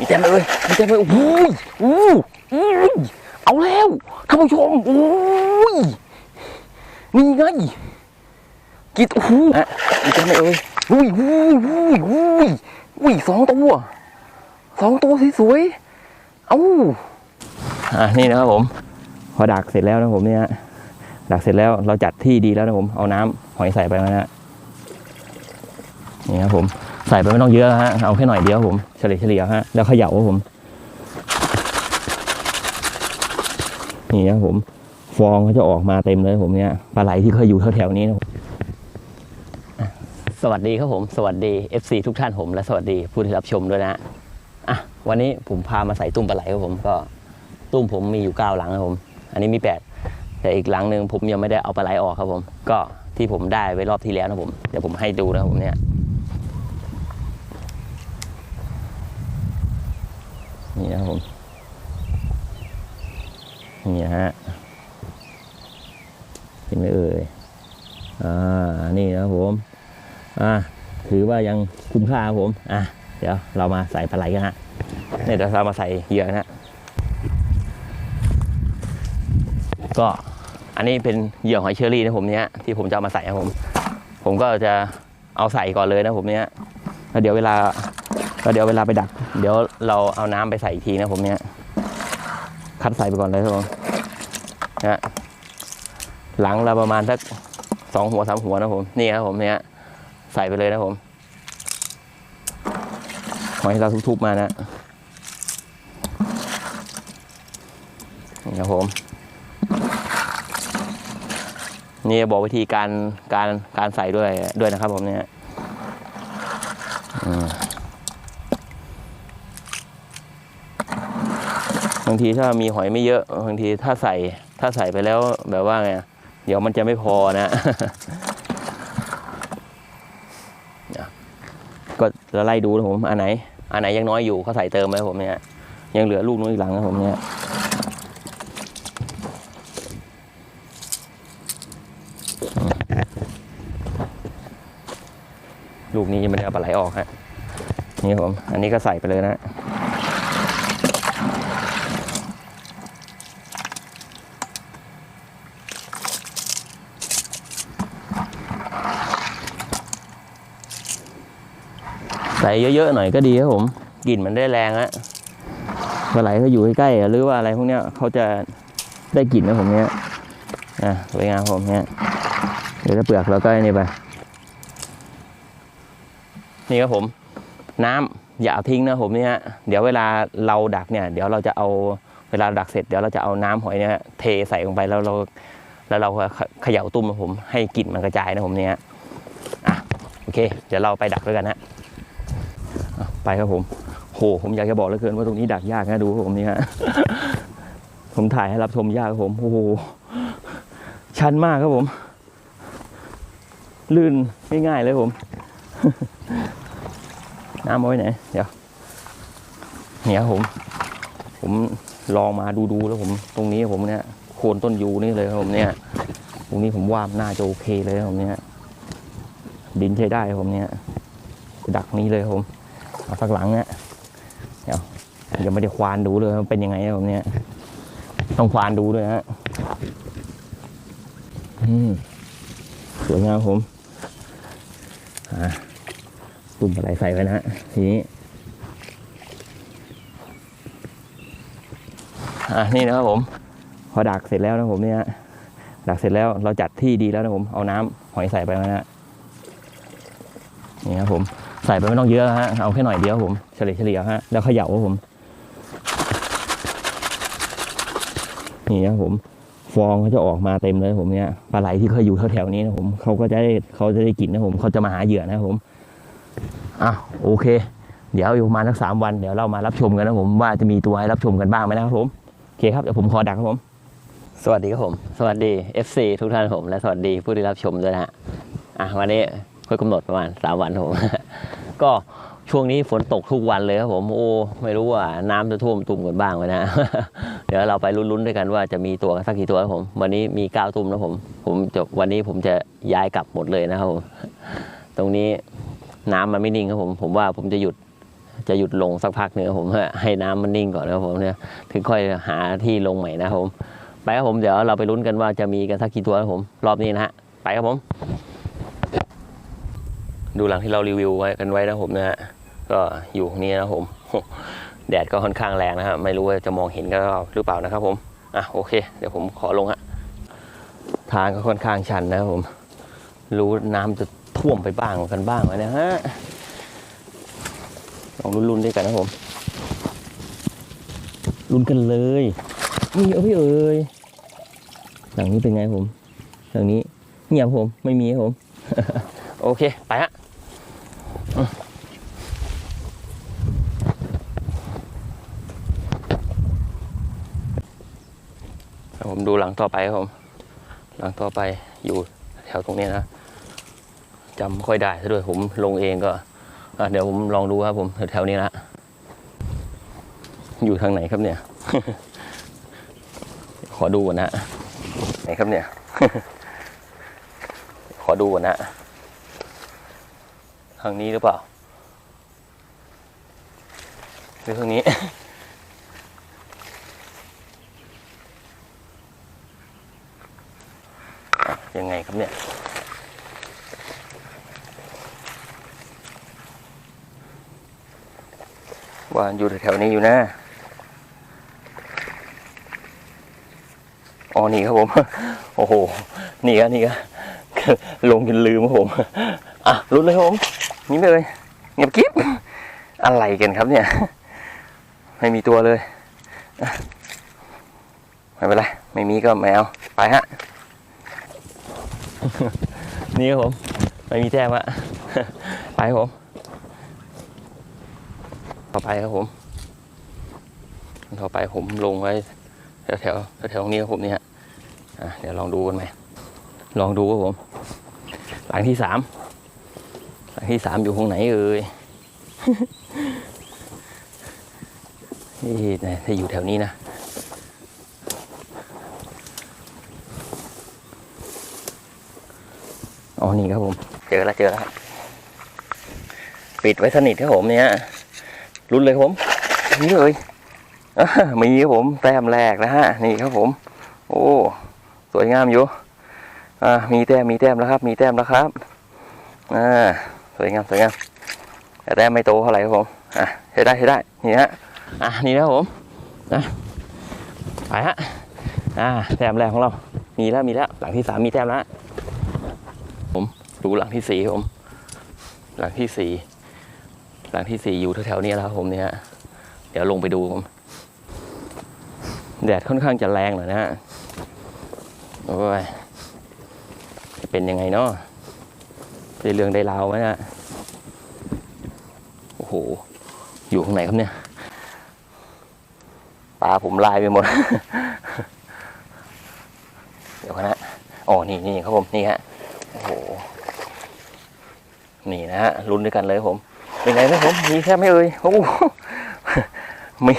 มีเต็มเลยมีเต็มเลยโอ้โหอู้อู้เอาแล้วท่านผู้ชมโอ้ยนี่ไงกิดโอ้โหอะมีเต็มเลยอุ้ยอุ้ยอุ้ยอุ้ยอุ้ยสองตัวสองตัวสวยๆเอ้าอะนี่นะครับผม พอดักเสร็จแล้วนะผมเนี่ยดักเสร็จแล้วเราจัดที่ดีแล้วนะผมเอาน้ำหอยใส่ไปนะฮะนี่ครับผม ใส่ไปไม่ต้องเยอะฮะเอาแค่หน่อยเดียวผมเฉลี่ยเฉลี่ยฮะแล้วเขย่าครับผมนี่นะผมฟองเขาจะออกมาเต็มเลยผมเนี่ยปลาไหลที่เคยอยู่แถวๆนี้นะสวัสดีครับผม สวัสดี FC ทุกท่านผม และสวัสดีผู้ที่รับชมด้วยนะอะวันนี้ผมพามาใส่ตุ้มปลาไหลครับผมก็ตุ้มผมมีอยู่เก้าหลังครับผม อันนี้มีแปดแต่อีกหลังหนึ่งผมยังไม่ได้เอาปลาไหลออกครับผม ก็ที่ผมได้ไว้รอบที่แล้วนะผมเดี๋ยวผมให้ดูนะครับผมเนี่ย นี่นะครับผม นี่ฮะเห็นไหมเอ่ย อ่า นี่นะครับผม อ่า ถือว่ายังคุ้มค่าครับผม อะ เดี๋ยวเรามาใส่ปลาไหลกันฮะเนี่ยเดี๋ยวเรามาใส่เหยื่อนะฮะก็อันนี้เป็นเหยื่อหอยเชอรี่นะผมเนี้ยที่ผมจะเอามาใส่นะผม ผมก็จะเอาใส่ก่อนเลยนะผมเนี้ยแล้วเดี๋ยวเวลาแล้วเดี๋ยวเวลาไปดัก เดี๋ยวเราเอาน้ำไปใส่อีกทีนะผมเนี้ยคัดใส่ไปก่อนเลยครับผมนะหลังเราประมาณสักสองหัวสามหัวนะผมนี่ครับผมเนี้ยใส่ไปเลยนะผมหอยที่เราทุบๆมานะนี่ครับผม นี่บอกวิธีการการการใส่ด้วยด้วยนะครับผมเนี่ยอืมบางทีถ้ามีหอยไม่เยอะบางทีถ้าใส่ถ้าใส่ไปแล้วแบบว่าไงเดี๋ยวมันจะไม่พอนะก็จะไล่ดูนะผมอันไหนอันไหนยังน้อยอยู่เขาใส่เติมไว้ผมเนี่ยยังเหลือลูกนู้นอีกหลังนะผมเนี่ยลูกนี้ยังไม่ได้เอาปลาไหลออกฮะนี่ผม อันนี้ก็ใส่ไปเลยนะ ส่เยอะๆหน่อยก็ดีครับผมกลิ่นมันได้แรงฮะปลาไหลเขาอยู่ใกล้ๆหรือว่าอะไรพวกเนี้ยเขาจะได้กลิ่นนะผมเนี้ยอะสวยงามครับผมเนี้ยเดี๋ยวจะเปลือกเราก็นี่ไปนี่ครับผม น้ำอย่าทิ้งนะผมเนี่ยฮะเดี๋ยวเวลาเราดักเนี่ย เดี๋ยวเราจะเอาเวลาดักเสร็จเดี๋ยวเราจะเอาน้ำหอยเนี่ยเทใส่ลงไปแล้วเราแล้วเราเขย่าตุ้มนะผมให้กลิ่นมันกระจายนะผมเนี่ยอะโอเค เดี๋ยวเราไปดักด้วยกันนะ ไปครับผม โห ผมอยากจะบอกเหลือเกินว่าตรงนี้ดักยากนะดูผมนี่ฮะ ผมถ่ายให้รับชมยากครับผม โอ้โห ชันมากครับผม ลื่นง่ายๆเลยผม น้ำเอาไว้ไหน เดี๋ยว เนี่ยผม ผมลองมาดูๆแล้วผม ตรงนี้ผมเนี่ยโคนต้นยูนี่เลยครับผมเนี่ย ตรงนี้ผมว่าน่าจะโอเคเลยครับผมเนี่ย ดินใช้ได้ครับผมเนี่ย ดักนี้เลยครับผม เอาสักหลังเนี่ยเดี๋ยวเดี๋ยวไม่ได้ควานดูเลยว่าเป็นยังไงครับผมเนี่ยต้องควานดูด้วยฮะอืมสวยงามครับผมอ่าตุ่มปลาไหลใส่ไว้นะฮะทีนี้อะนี่นะครับผม พอดักเสร็จแล้วนะผมเนี่ยดักเสร็จแล้วเราจัดที่ดีแล้วนะผมเอาน้ำหอยใส่ไปนะฮะนี่ครับผม ส่ไปไม่ต้องเยอะฮะ เอาแค่หน่อยเดียวผม เฉลี่ยเฉลี่ยฮะ แล้วเขย่าผม นี่ครับผม ฟองเขาจะออกมาเต็มเลยผมเนี่ย ปลาไหลที่เคยอยู่แถวๆนี้นะผม เขาก็จะได้เขาจะได้กลิ่นนะผม เขาจะมาหาเหยื่อนะผมอะโอเค เดี๋ยวอีกประมาณสักสามวัน เดี๋ยวเรามารับชมกันนะผมว่าจะมีตัวให้รับชมกันบ้างไหมนะครับผม โอเคครับ เดี๋ยวผมขอดักครับผม สวัสดีครับผม สวัสดี FC ทุกท่านผม และสวัสดีผู้ที่รับชมด้วยนะฮะ อะวันนี้ค่อยกำหนดประมาณสามวันผม ก็ช่วงนี้ฝนตกทุกวันเลยครับผมโอ้ไม่รู้ว่าน้ำจะท่วมตุ่มกันบ้างไหมนะ เดี๋ยวเราไปลุ้นๆด้วยกันว่าจะมีตัวสักกี่ตัวครับผม วันนี้มีเก้าตุ่มนะผม ผมจะวันนี้ผมจะย้ายกลับหมดเลยนะครับผมตรงนี้น้ำมันไม่นิ่งครับผม ผมว่าผมจะหยุดจะหยุดลงสักพักหนึ่งครับผมให้น้ำมันนิ่งก่อนนะครับผมเนี่ยถึงค่อยหาที่ลงใหม่นะครับผม ไปครับผมเดี๋ยวเราไปลุ้นกันว่าจะมีกันสักกี่ตัวครับผม รอบนี้นะฮะไปครับผม ดูหลังที่เรารีวิวไว้กันไว้นะผมนะฮะก็อยู่นี่นะผมแดดก็ค่อนข้างแรงนะครับไม่รู้ว่าจะมองเห็นกันหรือเปล่านะครับผมอะโอเค เดี๋ยวผมขอลงฮะทางก็ค่อนข้างชันนะครับผม รู้น้ำจะท่วมไปบ้างกันบ้างไหมนะฮะลองลุ้นๆด้วยกันนะผมลุ้นกันเลยนี่เอ้ยเอ้ยหลังนี้เป็นไงผมหลังนี้เงียบครับผมไม่มีครับผม โอเค ไปฮะอืมครับผม ดูหลังต่อไปครับผม หลังต่อไปอยู่แถวตรงนี้นะจำค่อยได้ซะด้วยผมลงเองก็เดี๋ยวผมลองดูครับผมแถวนี้นะอยู่ทางไหนครับเนี่ย ขอดูก่อนนะไหนครับเนี่ย ขอดูก่อนนะทางนี้หรือเปล่าหรือทางนี้ อะ ยังไงครับเนี่ยว่าอยู่แถวนี้อยู่นะอ๋อนี่ครับผม โอ้โห นี่ครับนี่ครับลงจนลืมครับผม อะรุดเลยครับผมนี่เลยเงียบกิ๊บอะไรกันครับเนี่ย ไม่มีตัวเลย ไม่เป็นไร ไม่มีก็ไม่เอา ไปฮะ นี่ครับผม ไม่มีแต้มอะไปครับผม ต่อไปครับผมต่อไปผมลงไว้แถวแถวแถวตรงนี้ครับผมเนี่ยอะเดี๋ยวลองดูกันไหมลองดูครับผม หลังที่สามหลังที่สามอยู่ตรงไหนเอ่ยนี่นะถ้าอยู่แถวนี้นะ อ๋อนี่ครับผม เจอแล้วเจอแล้วครับปิดไว้สนิทครับผมเนี่ยรุนเลยครับผมนี่เลยอะมีครับผมแต้มแรกนะฮะนี่ครับผม โอ้สวยงามอยู่อ่ามีแต้มมีแต้มแล้วครับ มีแต้มแล้วครับอ่าสวยงามสวยงามแต่แต้มไม่โตเท่าไหร่ครับผมอะใช้ได้ใช้ได้นี่ฮะอะนี่นะครับผมนะไปฮะอ่าแต้มแรกของเรา มีแล้วมีแล้วหลังที่สามมีแต้มแล้วผม ดูหลังที่สี่ครับผม หลังที่สี่หลังที่สี่อยู่แถวๆนี้แล้วครับผมเนี่ยเดี๋ยวลงไปดูผมแดดค่อนข้างจะแรงหน่อยนะฮะโอ้ยจะเป็นยังไงเนาะได้เรื่องได้ราวไหมนะโอ้โห อยู่ข้างไหนครับเนี่ยตาผมลายไปหมด เดี๋ยวนะอ๋อนี่นี่ครับผม นี่ฮะ นี่นะฮะลุ้นด้วยกันเลยผม เป็นไงนะผม มีแค่ไม่เอ่ยโอ้โหมี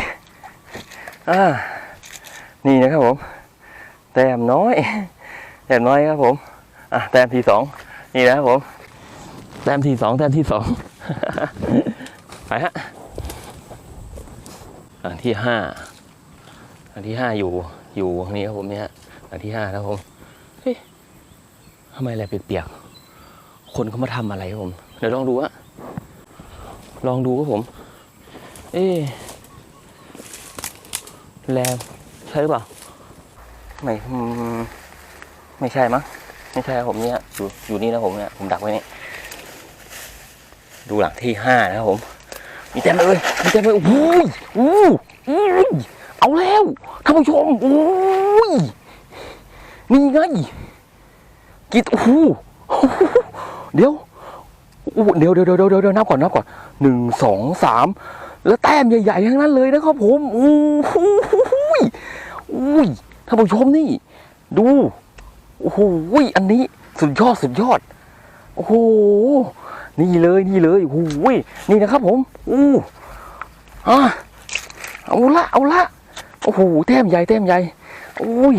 อ่านี่นะครับผม แต้มน้อย แต้มน้อยครับผมอะแต้มที่สองนี่นะครับผม แต้มที่สองแต้มที่สองไปฮะหลังที่ห้าหลังที่ห้าอยู่อยู่ตรงนี้ครับผมเนี่ยฮะหลังที่ห้าครับผมเฮ้ยทำไมอะไรเปียกๆ คนเขามาทำอะไรครับผม เดี๋ยวลองดูอะลองดูครับผม เอ๊ะแรงใช่หรือเปล่า ไม่ไม่ใช่มั้งไม่ใช่ครับผมเนี่ยอยู่อยู่นี่นะผมเนี่ยผมดักไว้นี่ดูหลังที่ห้านะครับผม มีเต็มเลยมีเต็มเลยโอ้โหโอ้โหอุ้ยเอาแล้วท่านผู้ชมโอ้ยนี่ไงกิดโอ้โห เดี๋ยวเดี๋ยวเดี๋ยวเดี๋ยวเดี๋ยวเดี๋ยวนับก่อนนับก่อนหนึ่งสองสามแล้วแต้มใหญ่ๆทั้งนั้นเลยนะครับผมโอ้โหอุ้ยท่านผู้ชมนี่ ดูโอ้โหอันนี้สุดยอดสุดยอดโอ้โหนี่เลยนี่เลยโอ้โหนี่นะครับผมอู้อะเอาละเอาละโอ้โหแต้มใหญ่แต้มใหญ่โอ้ย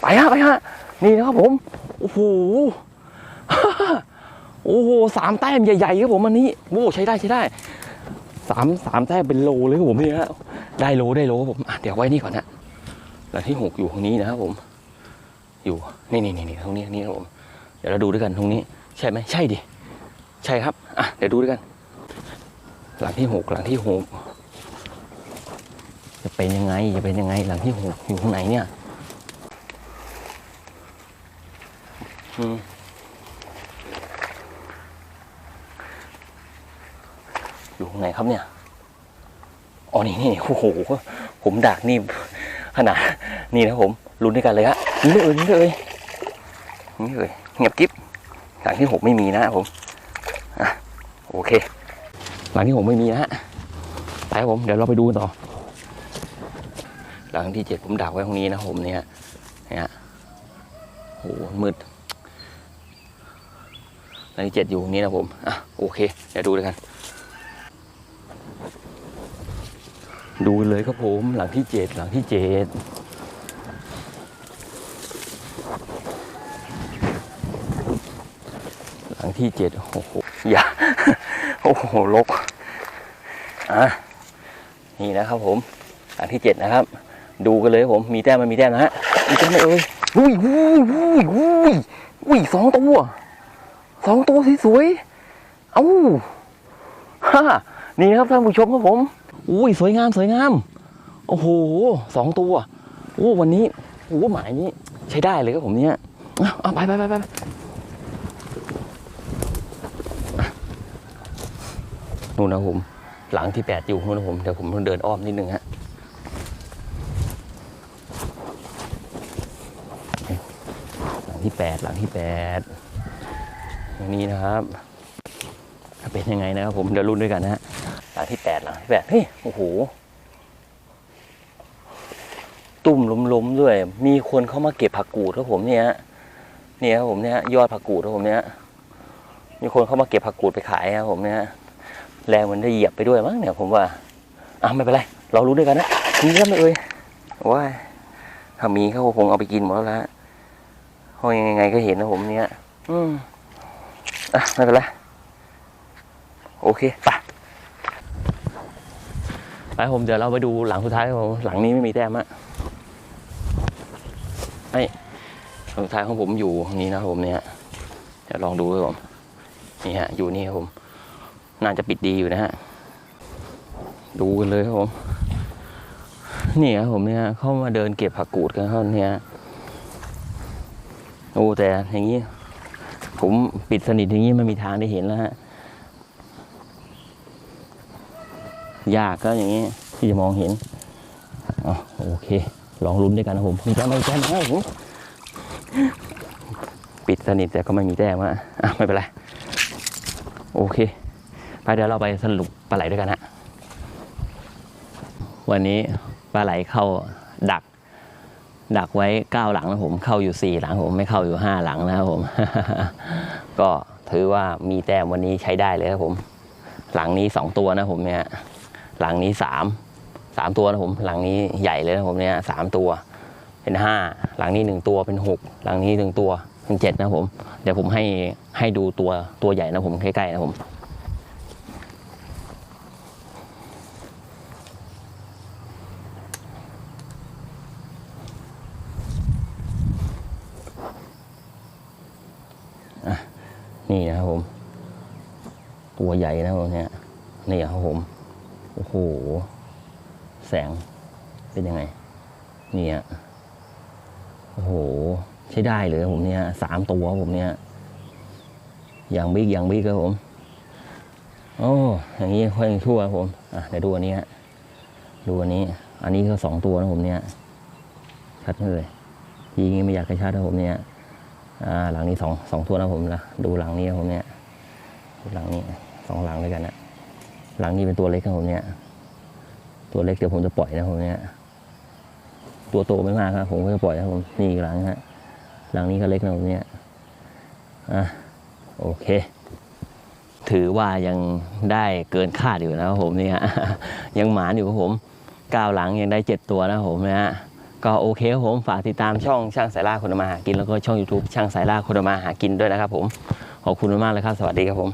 ไปฮะไปฮะนี่นะครับผมโอ้โห โอ้โหสามแต้มใหญ่ๆครับผมอันนี้โอ้ใช้ได้ใช้ได้สามสามแต้มเป็นโลเลยครับผมนี่ฮะได้โลได้โลครับผมเดี๋ยวไว้นี่ก่อนนะหลังที่หกอยู่ตรงนี้นะครับผม อยู่นี่นี่นี่นตรงนี้นี้ครับผมเดี๋ยวเราดูด้วยกันตรงนี้ ใช่ไหมใช่ดิใช่ครับอะเดี๋ยวดูด้วยกัน หลังที่หกหลังที่หกจะเป็นยังไงจะเป็นยังไงหลังที่หกอยู่ตรงไหนเนี่ยอืมอยู่ตรงไหนครับเนี่ยอ๋อนี่นี่ โอ้โหผมดักนี่ขนาดนี่นะผมลุ้นด้วยกันเลยฮะนี่เลยนี่เลยนี่เลยเงียบกิ๊บหลังที่หกไม่มีนะผมอะโอเค หลังที่หกไม่มีนะฮะไปครับผมเดี๋ยวเราไปดูต่อ หลังที่เจ็ดผมดักไว้ตรงนี้นะผมเนี่ยเนี่ยโหมืดหลังที่เจ็ดอยู่ตรงนี้นะผมอะโอเคเดี๋ยวดูด้วยกัน ดูเลยครับผมหลังที่เจ็ดหลังที่เจ็ดหลังที่เจ็ดโอ้โหอย่าโอ้โหลกอะนี่นะครับผม หลังที่เจ็ดนะครับ ดูกันเลยผมมีแต้มมันมีแต้มนะฮะมีแต้มไหมเอ่ยอุ้ยอุ้ยอุ้ยอุ้ยอุ้ยสองตัวสองตัวสวยๆเอ้าฮ่านี่นะครับท่านผู้ชมครับผม อุ้ยสวยงามสวยงาม โอ้โหสองตัวโอ้วันนี้โอ้หมายนี้ใช้ได้เลยครับผมเนี่ยเอาไปไปไปไปนู่นนะผม หลังที่แปดอยู่นู่นนะผมเดี๋ยวผมต้องเดินอ้อมนิดนึงฮะหลังที่แปดหลังที่แปดอย่างนี้นะครับ เป็นยังไงนะครับผมเดี๋ยวรุ่นด้วยกันนะฮะ ลังที่แปดหลังที่แปดเฮ้ยโอ้โหตุ่มล้มๆด้วย มีคนเข้ามาเก็บผักกูดครับผมเนี่ยเนี่ยครับผมเนี่ยยอดผักกูดครับผมเนี่ยมีคนเข้ามาเก็บผักกูดไปขายครับผมเนี่ยแรงมันได้เหยียบไปด้วยมั้งเนี่ยผมว่าอะไม่เป็นไรเรารู้ด้วยกันนะมีก็ไม่เอ่ยว้าถ้ามีเขาคงเอาไปกินหมดแล้วละเพราะยังไงก็เห็นนะผมเนี่ย อืมอะไม่เป็นไรโอเคไป ไปผมเดี๋ยวเราไปดูหลังสุดท้ายครับผมหลังนี้ไม่มีแต้มอะไอ้หลังสุดท้ายของผมอยู่ตรงนี้นะครับผมเนี่ยเดี๋ยวลองดูครับผมนี่ฮะอยู่นี่ครับผม น่าจะปิดดีอยู่นะฮะดูกันเลยครับผมนี่ครับผมเนี่ยเข้ามาเดินเก็บผักกูดกันเขาเนี่ยโอ้แต่อย่างนี้ผมปิดสนิทอย่างนี้ไม่มีทางได้เห็นแล้วฮะ ยากก็อย่างนี้ที่จะมองเห็นอ๋อโอเค ลองลุ้นด้วยกันนะผมมีแต้มไหมแต้มไหมปิดสนิทแต่ก็ไม่มีแต้มอะไม่เป็นไร โอเค ไปเดี๋ยวเราไปสรุปปลาไหลด้วยกันฮะวันนี้ปลาไหลเข้าดัก ดักไว้เก้าหลังนะผม เข้าอยู่สี่หลังผมไม่เข้าอยู่ห้าหลังนะครับผม ก็ถือว่ามีแต้มวันนี้ใช้ได้เลยครับผม หลังนี้สองตัวนะผมเนี่ย หลังนี้สามสามตัวนะผมหลังนี้ใหญ่เลยนะผมเนี่ยสามตัวเป็นห้าหลังนี้หนึ่งตัวเป็นหกหลังนี้หนึ่งตัวเป็นเจ็ดนะผมเดี๋ยวผมให้ให้ดูตัวตัวใหญ่นะผมใกล้ๆนะผมอะนี่นะครับผม ตัวใหญ่นะครับผมเนี่ยนี่ครับผม โอ้โห แสงเป็นยังไง เนี่ย โอ้โห ใช้ได้เลยครับผมเนี่ยสามตัวครับผมเนี่ย อย่างบิ๊กอย่างบิ๊กครับผม โอ้อย่างนี้ค่อยชั่วครับผม อะเดี๋ยวดูอันนี้ฮะดูอันนี้ อันนี้ก็สองตัวนะผมเนี่ย ชัดเลยทีนี้ไม่อยากให้ชัดนะผมเนี่ยอ่าหลังนี้สองสองตัวนะผมนะดูหลังนี้ครับผมเนี่ยดูหลังนี้สองหลังด้วยกันนะ หลังนี้เป็นตัวเล็กครับผมเนี่ย ตัวเล็กเดี๋ยวผมจะปล่อยนะผมเนี่ย ตัวโตไม่มากครับ ผมก็จะปล่อยครับผมนี่อีกหลังฮะหลังนี้ก็เล็กนะผมเนี่ยอะโอเค ถือว่ายังได้เกินคาดอยู่นะครับผมเนี่ยยังหมานอยู่ครับผมก้าวหลังยังได้เจ็ดตัวนะครับผมนะฮะก็โอเคครับผมฝากติดตามช่องช่างสายล่าคนมาหากินแล้วก็ช่อง YouTube ช่างสายล่าคนมาหากินด้วยนะครับผมขอบคุณมากเลยครับ สวัสดีครับผม